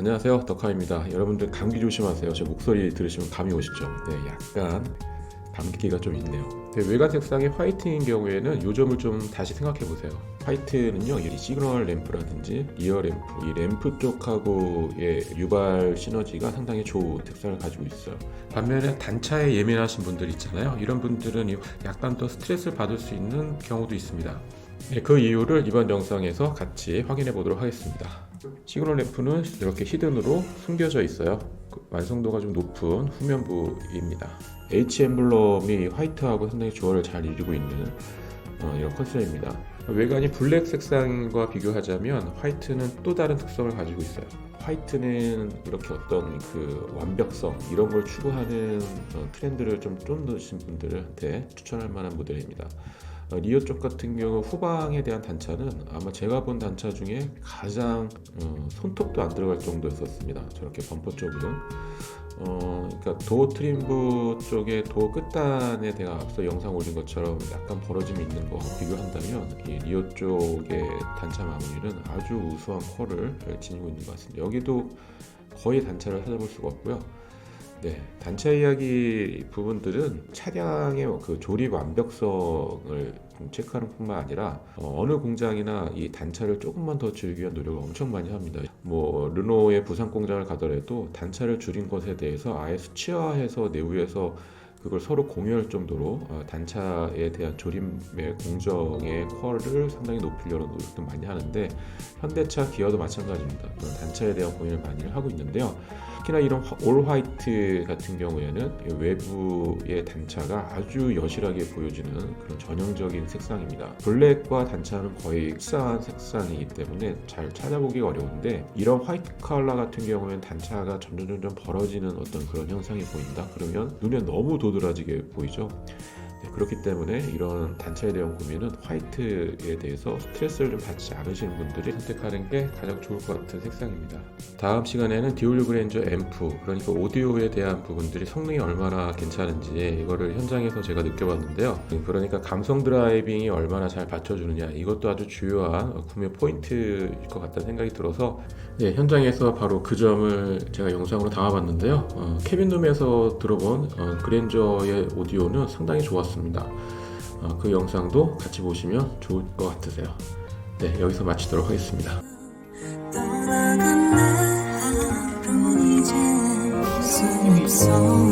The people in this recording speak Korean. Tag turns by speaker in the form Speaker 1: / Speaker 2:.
Speaker 1: 안녕하세요. 덕하입니다. 여러분들 감기 조심하세요. 제 목소리 들으시면 감이 오시죠? 네 약간 감기가 좀 있네요. 네, 외관 색상이 화이트인 경우에는 요 점을 좀 다시 생각해 보세요. 화이트는요 이 시그널 램프라든지 리어 램프 이 램프 쪽하고의 유발 시너지가 상당히 좋은 색상을 가지고 있어요. 반면에 단차에 예민하신 분들 있잖아요. 이런 분들은 이 약간 더 스트레스를 받을 수 있는 경우도 있습니다 네, 그 이유를 이번 영상에서 같이 확인해 보도록 하겠습니다 시그널 램프는 이렇게 히든으로 숨겨져 있어요. 그 완성도가 좀 높은 후면부입니다. H 엠블럼이 화이트하고 상당히 조화를 잘 이루고 있는 어, 이런 컨셉입니다. 외관이 블랙 색상과 비교하자면 화이트는 또 다른 특성을 가지고 있어요. 화이트는 이렇게 어떤 그 완벽성 이런 걸 추구하는 어, 트렌드를 좀 쫀드신 분들한테 추천할 만한 모델입니다. 어, 리어 쪽 같은 경우 후방에 대한 단차는 아마 제가 본 단차 중에 가장 어, 손톱도 안 들어갈 정도였었습니다. 저렇게 범퍼 쪽은 어, 그러니까 도어 트림부 쪽에 도어 끝단에 제가 앞서 영상 올린 것처럼 약간 벌어짐이 있는 거 비교한다면 이 리어 쪽의 단차 마무리는 아주 우수한 컬을 지니고 있는 것 같습니다. 여기도 거의 단차를 찾아볼 수가 없고요. 네, 단차 이야기 부분들은 차량의 그 조립 완벽성을 좀 체크하는 뿐만 아니라 어, 느 공장이나 이 단차를 조금만 더 줄이기 위한 노력을 엄청 많이 합니다. 뭐 르노의 부산 공장을 가더라도 단차를 줄인 것에 대해서 아예 수치화해서 내부에서 그걸 서로 공유할 정도로 어, 단차에 대한 조립의 공정의 퀄을 상당히 높이려는 노력도 많이 하는데 현대차, 기아도 마찬가지입니다. 단차에 대한 공유를 많이 하고 있는데요. 특히나 이런 화- 올 화이트 같은 경우에는 이 외부의 단차가 아주 여실하게 보여지는 그런 전형적인 색상입니다. 블랙과 단차는 거의 흡사한 색상이기 때문에 잘 찾아보기 어려운데 이런 화이트 컬러 같은 경우에는 단차가 점점 점점 벌어지는 어떤 그런 현상이 보인다. 그러면 눈에 너무 도드라지게 보이죠. 네, 그렇기 때문에 이런 단차에 대한 고민은 화이트에 대해서 스트레스를 좀 받지 않으시는 분들이 선택하는 게 가장 좋을 것 같은 색상입니다. 다음 시간에는 디올류 그랜저 앰프 그러니까 오디오에 대한 부분들이 성능이 얼마나 괜찮은지 이거를 현장에서 제가 느껴봤는데요. 그러니까 감성 드라이빙이 얼마나 잘 받쳐주느냐 이것도 아주 주요한 구매 포인트일 것 같다는 생각이 들어서 네, 현장에서 바로 그 점을 제가 영상으로 담아봤는데요. 어, 케빈룸에서 들어본 어, 그랜저의 오디오는 상당히 좋았습니다. 나왔습니다. 어, 그 영상도 같이 보시면 좋을 것 같으세요. 네, 여기서 마치도록 하겠습니다.
Speaker 2: 떠나간 내 하루 이제 손 없어